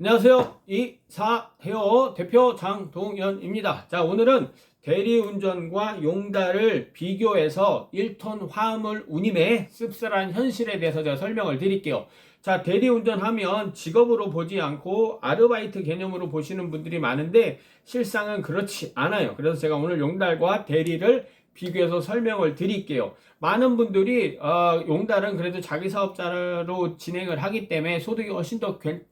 안녕하세요. 이사해어 대표 장동현입니다. 자, 오늘은 대리운전과 용달을 비교해서 1톤 화물 운임의 씁쓸한 현실에 대해서 제가 설명을 드릴게요. 자, 대리운전 하면 직업으로 보지 않고 아르바이트 개념으로 보시는 분들이 많은데 실상은 그렇지 않아요. 그래서 제가 오늘 용달과 대리를 비교해서 설명을 드릴게요. 많은 분들이 어, 용달은 그래도 자기 사업자로 진행을 하기 때문에 소득이 훨씬 더 괜-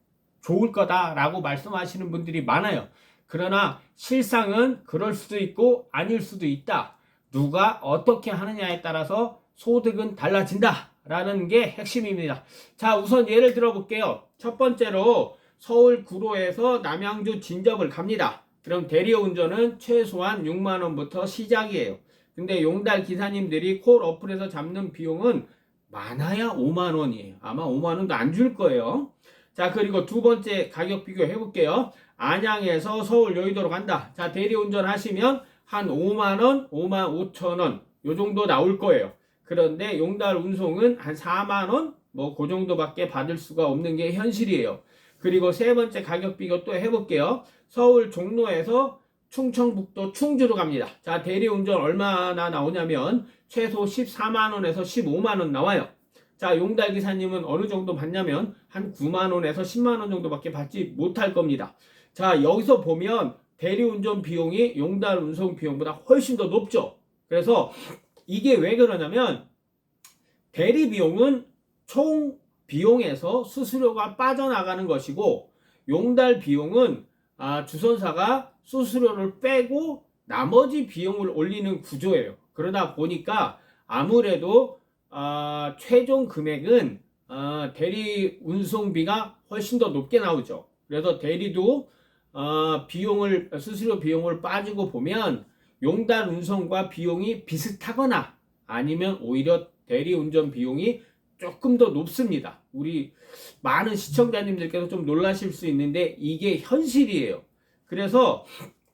좋을 거다라고 말씀하시는 분들이 많아요. 그러나 실상은 그럴 수도 있고 아닐 수도 있다. 누가 어떻게 하느냐에 따라서 소득은 달라진다 라는 게 핵심입니다. 자, 우선 예를 들어 볼게요. 첫 번째로 서울 구로에서 남양주 진접을 갑니다. 그럼 대리운전은 최소한 6만 원부터 시작이에요. 근데 용달 기사님들이 콜 어플에서 잡는 비용은 많아야 5만 원이에요. 아마 5만 원도 안 줄 거예요. 자, 그리고 두 번째 가격 비교해 볼게요. 안양에서 서울 여의도로 간다. 자, 대리운전 하시면 한 5만 원, 5만 5천 원, 요 정도 나올 거예요. 그런데 용달 운송은 한 4만 원, 뭐 그 정도밖에 받을 수가 없는 게 현실이에요. 그리고 세 번째 가격 비교 또 해볼게요. 서울 종로에서 충청북도 충주로 갑니다. 자, 대리운전 얼마나 나오냐면 최소 14만 원에서 15만 원 나와요. 자, 용달 기사님은 어느 정도 받냐면 한 9만 원에서 10만 원 정도밖에 받지 못할 겁니다. 자, 여기서 보면 대리운전 비용이 용달 운송 비용보다 훨씬 더 높죠. 그래서 이게 왜 그러냐면 대리 비용은 총 비용에서 수수료가 빠져나가는 것이고 용달 비용은 아, 주선사가 수수료를 빼고 나머지 비용을 올리는 구조예요. 그러다 보니까 아무래도 아, 최종 금액은 아, 대리 운송비가 훨씬 더 높게 나오죠. 그래서 대리도 아, 비용을 수수료 비용을 빠지고 보면 용달 운송과 비용이 비슷하거나 아니면 오히려 대리 운전 비용이 조금 더 높습니다. 우리 많은 시청자님들께서 좀 놀라실 수 있는데 이게 현실이에요. 그래서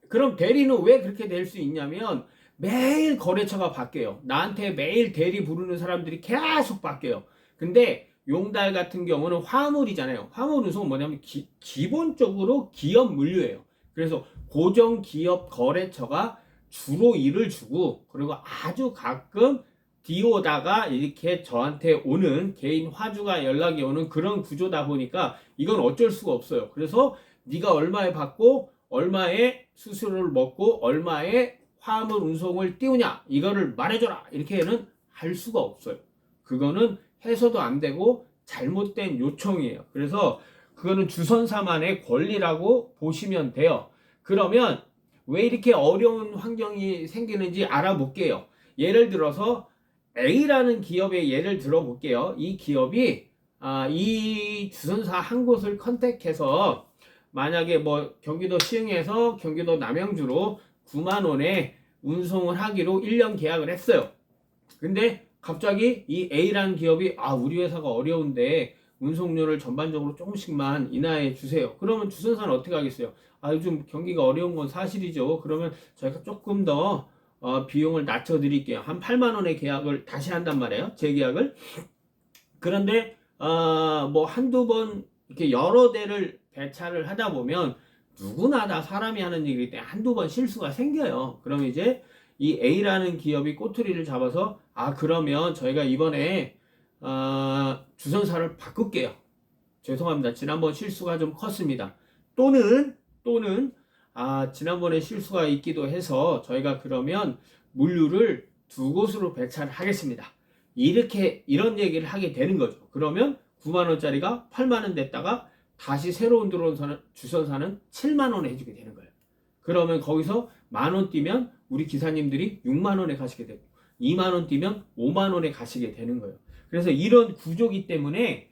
그럼 대리는 왜 그렇게 될 수 있냐면 매일 거래처가 바뀌어요. 나한테 매일 대리 부르는 사람들이 계속 바뀌어요. 근데 용달 같은 경우는 화물이잖아요. 화물 운송은 뭐냐면 기, 기본적으로 기업 물류예요. 그래서 고정 기업 거래처가 주로 일을 주고 그리고 아주 가끔 디오다가 이렇게 저한테 오는 개인 화주가 연락이 오는 그런 구조다 보니까 이건 어쩔 수가 없어요. 그래서 네가 얼마에 받고 얼마에 수수료를 먹고 얼마에 화물 운송을 띄우냐 이거를 말해줘라 이렇게는 할 수가 없어요. 그거는 해서도 안 되고 잘못된 요청이에요. 그래서 그거는 주선사만의 권리라고 보시면 돼요. 그러면 왜 이렇게 어려운 환경이 생기는지 알아볼게요. 예를 들어서 A라는 기업의 예를 들어볼게요. 이 기업이 아, 이 주선사 한 곳을 컨택해서 만약에 뭐 경기도 시흥에서 경기도 남양주로 9만 원에 운송을 하기로 1년 계약을 했어요. 근데 갑자기 이 A라는 기업이 아 우리 회사가 어려운데 운송료를 전반적으로 조금씩만 인하해 주세요. 그러면 주선사는 어떻게 하겠어요? 아 요즘 경기가 어려운 건 사실이죠. 그러면 저희가 조금 더 어, 비용을 낮춰 드릴게요. 한 8만 원의 계약을 다시 한단 말이에요. 재계약을. 그런데 어, 뭐 한두 번 이렇게 여러 대를 배차를 하다 보면 누구나 다 사람이 하는 일이기 때문에 한두 번 실수가 생겨요. 그럼 이제 이 A라는 기업이 꼬투리를 잡아서 아 그러면 저희가 이번에 어, 주선사를 바꿀게요. 죄송합니다. 지난번 실수가 좀 컸습니다. 또는 또는 아 지난번에 실수가 있기도 해서 저희가 그러면 물류를 두 곳으로 배차를 하겠습니다. 이렇게 이런 얘기를 하게 되는 거죠. 그러면 9만 원짜리가 8만 원 됐다가 다시 새로운 들어온 사는- 주선사는 7만 원에 해주게 되는 거예요. 그러면 거기서 만 원 뛰면 우리 기사님들이 6만 원에 가시게 되고 2만 원 뛰면 5만 원에 가시게 되는 거예요. 그래서 이런 구조기 때문에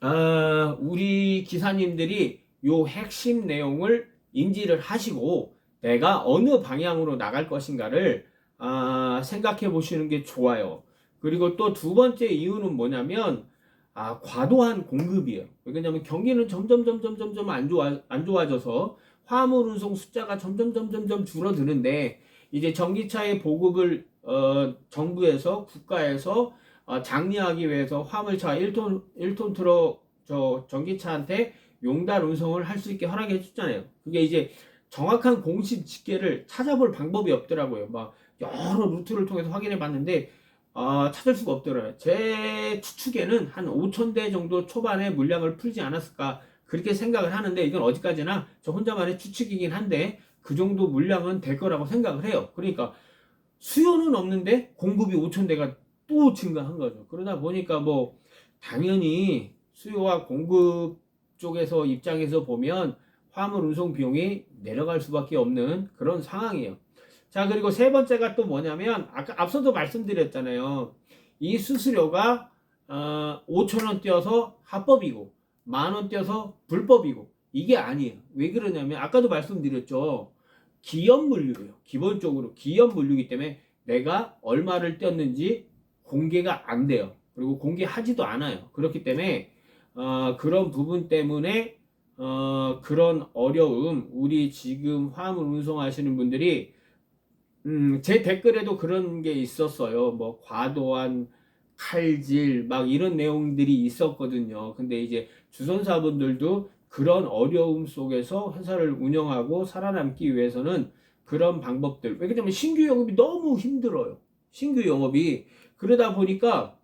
아, 우리 기사님들이 요 핵심 내용을 인지를 하시고 내가 어느 방향으로 나갈 것인가를 아, 생각해 보시는 게 좋아요. 그리고 또 두 번째 이유는 뭐냐면 아, 과도한 공급이에요. 왜냐하면 경기는 점점 점점 점점 안 좋아 안 좋아져서 화물 운송 숫자가 점점 점점 점 줄어드는데 이제 전기차의 보급을 어, 정부에서 국가에서 어, 장려하기 위해서 화물차 1톤 1톤 트럭 저 전기차한테 용달 운송을 할 수 있게 허락해 줬잖아요. 그게 이제 정확한 공식 집계를 찾아볼 방법이 없더라고요. 막 여러 루트를 통해서 확인해 봤는데 아, 찾을 수가 없더라고요. 제 추측에는 한 5천 대 정도 초반에 물량을 풀지 않았을까 그렇게 생각을 하는데 이건 어디까지나 저 혼자만의 추측이긴 한데 그 정도 물량은 될 거라고 생각을 해요. 그러니까 수요는 없는데 공급이 5천 대가 또 증가한 거죠. 그러다 보니까 뭐 당연히 수요와 공급 쪽에서 입장에서 보면 화물 운송 비용이 내려갈 수밖에 없는 그런 상황이에요. 자, 그리고 세 번째가 또 뭐냐면 아까 앞서도 말씀드렸잖아요. 이 수수료가 어, 5천 원 띄어서 합법이고 만원 띄어서 불법이고 이게 아니에요. 왜 그러냐면 아까도 말씀드렸죠. 기업 물류예요. 기본적으로 기업 물류기 때문에 내가 얼마를 띄었는지 공개가 안 돼요. 그리고 공개하지도 않아요. 그렇기 때문에 어, 그런 부분 때문에 어, 그런 어려움 우리 지금 화물 운송하시는 분들이 음, 제 댓글에도 그런 게 있었어요. 뭐 과도한 칼질 막 이런 내용들이 있었거든요. 근데 이제 주선사분들도 그런 어려움 속에서 회사를 운영하고 살아남기 위해서는 그런 방법들. 왜냐면 신규 영업이 너무 힘들어요. 신규 영업이 그러다 보니까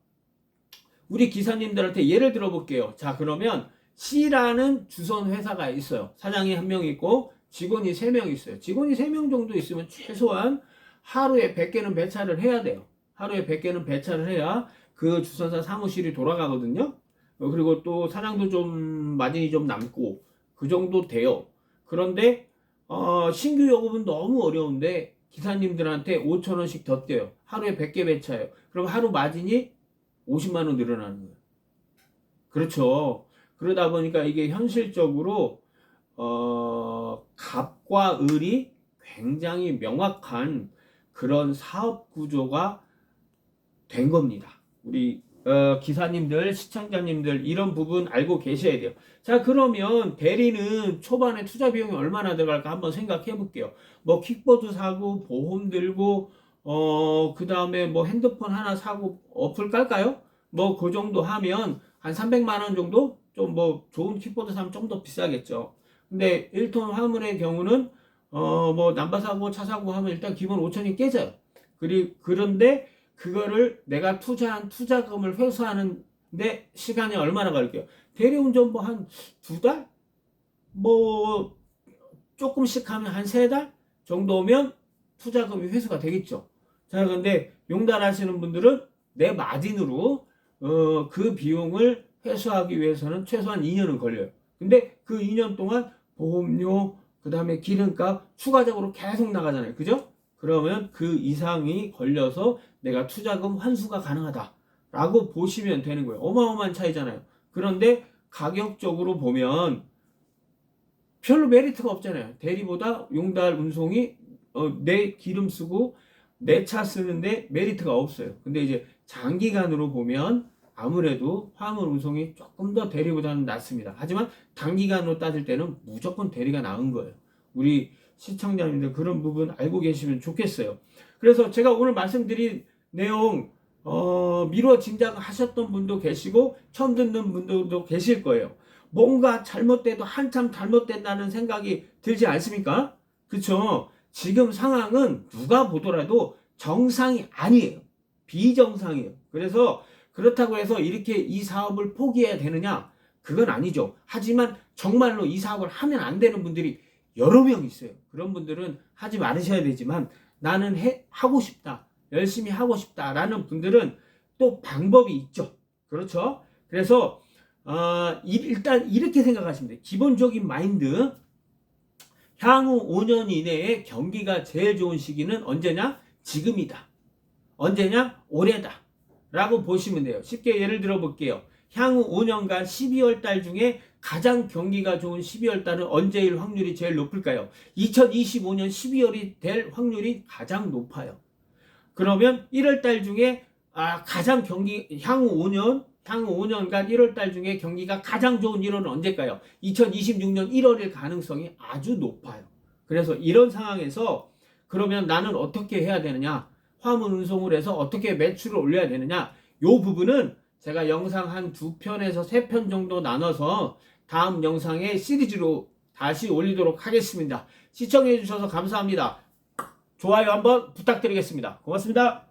우리 기사님들한테 예를 들어 볼게요. 자, 그러면 C라는 주선 회사가 있어요. 사장이 한 명 있고 직원이 세명 있어요. 직원이 세명 정도 있으면 최소한 하루에 100개는 배차를 해야 돼요. 하루에 100개는 배차를 해야 그 주선사 사무실이 돌아가거든요. 어, 그리고 또 사장도 좀 마진이 좀 남고 그 정도 돼요. 그런데 어, 신규 영업은 너무 어려운데 기사님들한테 5천 원씩 더 떼요. 하루에 100개 배차예요. 그럼 하루 마진이 50만 원 늘어나는 거예요. 그렇죠. 그러다 보니까 이게 현실적으로 어, 갑과 을이 굉장히 명확한 그런 사업 구조가 된 겁니다. 우리 어, 기사님들, 시청자님들 이런 부분 알고 계셔야 돼요. 자, 그러면 대리는 초반에 투자 비용이 얼마나 들어갈까 한번 생각해 볼게요. 뭐 킥보드 사고 보험 들고 어, 그 다음에 뭐 핸드폰 하나 사고 어플 깔까요? 뭐 그 정도 하면 한 300만 원 정도 좀 뭐 좋은 킥보드 사면 좀 더 비싸겠죠. 근데 1톤 화물의 경우는 어뭐 남바 사고 차 사고 하면 일단 기본 5천이 깨져요. 그리 그런데 그거를 내가 투자한 투자금을 회수하는데 시간이 얼마나 걸릴게요? 대리운전 뭐 한 두 달? 뭐 조금씩 하면 한 세 달 정도면 투자금이 회수가 되겠죠. 자, 근데 용달 하시는 분들은 내 마진으로 어, 그 비용을 회수하기 위해서는 최소한 2년은 걸려요. 근데 그 2년 동안 보험료, 그 다음에 기름값 추가적으로 계속 나가잖아요. 그죠? 그러면 그 이상이 걸려서 내가 투자금 환수가 가능하다. 라고 보시면 되는 거예요. 어마어마한 차이잖아요. 그런데 가격적으로 보면 별로 메리트가 없잖아요. 대리보다 용달 운송이 어, 내 기름 쓰고 내 차 쓰는데 메리트가 없어요. 근데 이제 장기간으로 보면 아무래도 화물 운송이 조금 더 대리보다는 낫습니다. 하지만 단기간으로 따질 때는 무조건 대리가 나은 거예요. 우리 시청자님들 그런 부분 알고 계시면 좋겠어요. 그래서 제가 오늘 말씀드린 내용 어, 미루어 짐작하셨던 분도 계시고 처음 듣는 분들도 계실 거예요. 뭔가 잘못돼도 한참 잘못된다는 생각이 들지 않습니까? 그쵸? 지금 상황은 누가 보더라도 정상이 아니에요. 비정상이에요. 그래서 그렇다고 해서 이렇게 이 사업을 포기해야 되느냐? 그건 아니죠. 하지만 정말로 이 사업을 하면 안 되는 분들이 여러 명 있어요. 그런 분들은 하지 말으셔야 되지만 나는 해, 하고 싶다. 열심히 하고 싶다라는 분들은 또 방법이 있죠. 그렇죠? 그래서 어, 일단 이렇게 생각하시면 돼요. 기본적인 마인드. 향후 5년 이내에 경기가 제일 좋은 시기는 언제냐? 지금이다. 언제냐? 올해다. 라고 보시면 돼요. 쉽게 예를 들어 볼게요. 향후 5년간 12월 달 중에 가장 경기가 좋은 12월 달은 언제일 확률이 제일 높을까요? 2025년 12월이 될 확률이 가장 높아요. 그러면 1월 달 중에 아, 가장 경기 향후 5년 향후 5년간 1월 달 중에 경기가 가장 좋은 1월은 언제일까요? 2026년 1월일 가능성이 아주 높아요. 그래서 이런 상황에서 그러면 나는 어떻게 해야 되느냐? 화물 운송을 해서 어떻게 매출을 올려야 되느냐? 요 부분은 제가 영상 한 두 편에서 세 편 정도 나눠서 다음 영상에 시리즈로 다시 올리도록 하겠습니다. 시청해 주셔서 감사합니다. 좋아요 한번 부탁드리겠습니다. 고맙습니다.